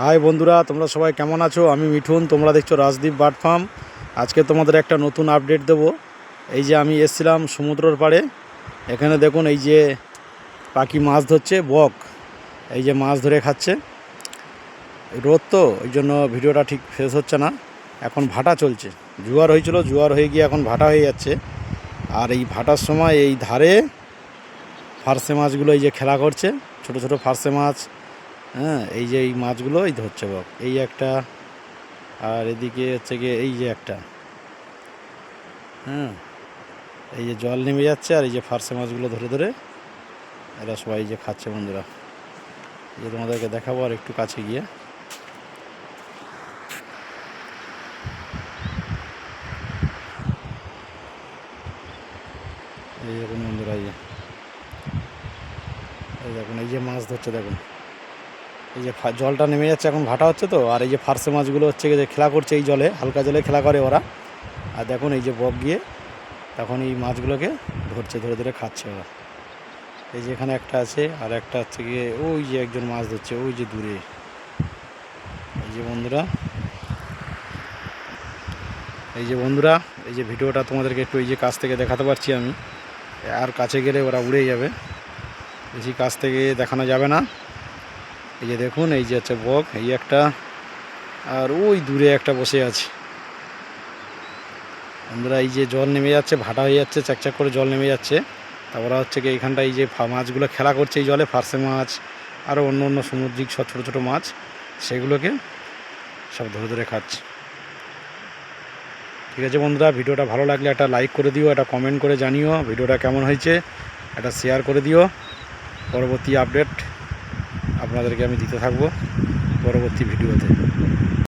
High বন্ধুরা, তোমরা সবাই কেমন আছো? আমি মিঠুন, তোমরা দেখছ রাজদীপ বার্ড ফার্ম। আজকে তোমাদের একটা নতুন আপডেট দেব। এই যে আমি এসেছিলাম সমুদ্রর পাড়ে। এখানে দেখুন এই যে পাখি মাছ ধরছে, বক। এই যে মাছ ধরে খাচ্ছে। রোদ তো ওই জন্য ভিডিওটা ঠিক ফ্রেশ হচ্ছে না। এখন ভাটা চলছে। জোয়ার হয়েছিল, জোয়ার হয়ে গিয়ে এখন ভাটা হয়ে যাচ্ছে। আর এই ভাটার সময় এই ধারে ফার্সে মাছগুলো এই যে খেলা করছে। ছোট ছোট ফার্সে মাছ হ্যাঁ এই যে এই মাছগুলো, এই ধরছে বক এই একটা, আর এদিকে হচ্ছে গিয়ে এই যে একটা। হ্যাঁ এই যে জল নেমে যাচ্ছে, আর এই যে ফার্সে মাছগুলো ধরে ধরে, এরা সবাই যে খাচ্ছে বন্ধুরা। যে তোমাদেরকে দেখাবো আর একটু কাছে গিয়ে। এই দেখুন বন্ধুরা এই দেখুন, এই যে মাছ ধরছে, দেখুন। এই যে জলটা নেমে যাচ্ছে, এখন ভাটা হচ্ছে তো, আর এই যে ফার্সে মাছগুলো হচ্ছে যে খেলা করছে এই জলে, হালকা জলে খেলা করে ওরা। আর দেখুন এই যে বক গিয়ে, তখন এই মাছগুলোকে ধরছে, ধরে ধরে খাচ্ছে ওরা। এই যে এখানে একটা আছে, আর একটা হচ্ছে গিয়ে ওই যে একজন মাছ ধরছে, ওই যে দূরে। এই যে বন্ধুরা, এই যে বন্ধুরা, এই যে ভিডিওটা তোমাদেরকে একটু এই যে কাছ থেকে দেখাতে পারছি আমি। আর কাছে গেলে ওরা উড়ে যাবে। বেশি কাছ থেকে দেখানো যাবে না। এই যে দেখুন, এই যে হচ্ছে বক, এই একটা, আর ওই দূরে একটা বসে আছে। বন্ধুরা, এই যে জল নেমে যাচ্ছে, ভাটা হয়ে যাচ্ছে চাকচাক করে জল নেমে যাচ্ছে। তারপরে হচ্ছে কি এইখানটা এই যে মাছগুলো খেলা করছে এই জলে, ফার্সে মাছ আরও অন্য অন্য সামুদ্রিক সব ছোটো ছোটো মাছ, সেগুলোকে সব ধরে ধরে খাচ্ছে। ঠিক আছে বন্ধুরা, ভিডিওটা ভালো লাগলে একটা লাইক করে দিও, একটা কমেন্ট করে জানিও, ভিডিওটা কেমন হয়েছে, একটা শেয়ার করে দিও। পরবর্তী আপডেট আপনাদেরকে আমি দিতে থাকব পরবর্তী ভিডিওতে।